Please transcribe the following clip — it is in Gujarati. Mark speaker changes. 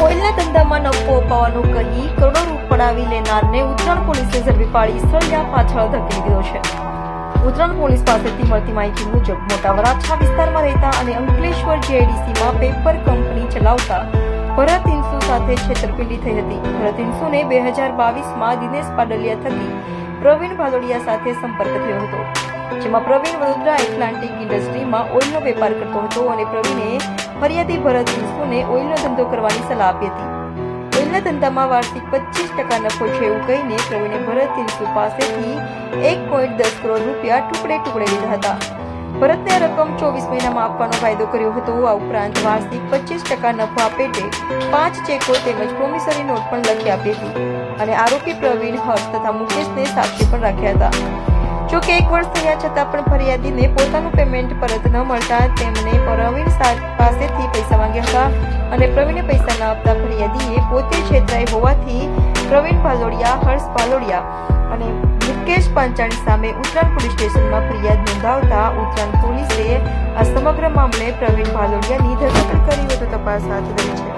Speaker 1: હોવાનું કહી કરોડો રૂપિયા પડાવી લેનારને ઉત્તરાયણ પોલીસે ઝડપી પાડી સળિયા પાછળ ધકેલી દીધો છે. ઉત્તરાયણ પોલીસ પાસેથી મળતી માહિતી મુજબ મોટા વરાછા વિસ્તારમાં રહેતા અને અંકલેશ્વર જીઆઈડીસીમાં પેપર કંપની ચલાવતા ભરત ઇન્સુ સાથે છેતરપિંડી થઈ હતી. ભરત ઇન્સુને બે હજાર બાવીસમાં દિનેશ પાડલિયા થકી પ્રવીણ ભાદોડિયા સાથે સંપર્ક થયો હતો. જેમાં પ્રવીણ વડોદરા એટલાન્ટિક ઇન્ડસ્ટ્રીમાં ઓઇલનો વેપાર કરતો હતો અને પ્રવીણે ફરિયાદી ભરત ઇન્સુને ઓઇલનો ધંધો કરવાની સલાહ આપી હતી. ઓઇલના ધંધામાં વાર્ષિક પચીસ ટકા નફો છે એવું કહીને પ્રવીણે ભરત ઇન્સુ પાસેથી એક પોઈન્ટ દસ કરોડ રૂપિયા ટુકડે ટુકડે લીધા હતા. ભરતને રકમ ચોવીસ મહિનામાં આપવાનો વાયદો કર્યો હતો. આ ઉપરાંત વાર્ષિક પચીસ ટકા નફા પેટે પાંચ ચેકો તેમજ પ્રોમિસરી નોટ પણ લખી આપી હતી. અને આરોપી પ્રવીણ હર્ષ તથા મુકેશને સાક્ષી પણ રાખ્યા હતા. જો કે એક વર્ષ થયા છતાં પણ ફરિયાદીને પોતાનું પેમેન્ટ પરત ન મળતા તેમણે પ્રવીણ પાસેથી પૈસા માંગ્યા હતા અને પ્રવીણે પૈસા ન આપતા ફરિયાદીએ પોતે છેતરાઈ હોવાથી પ્રવીણ ભાલોડિયા હર્ષ ભાલોડિયા અને મુકેશ પાંચાણી સામે ઉત્તરાયણ પોલીસ સ્ટેશનમાં ફરિયાદ નોંધાવતા ઉત્તરાયણ પોલીસે આ સમગ્ર મામલે પ્રવીણ ભાલોડિયાની ધરપકડ કરી વધુ તપાસ હાથ ધરી છે.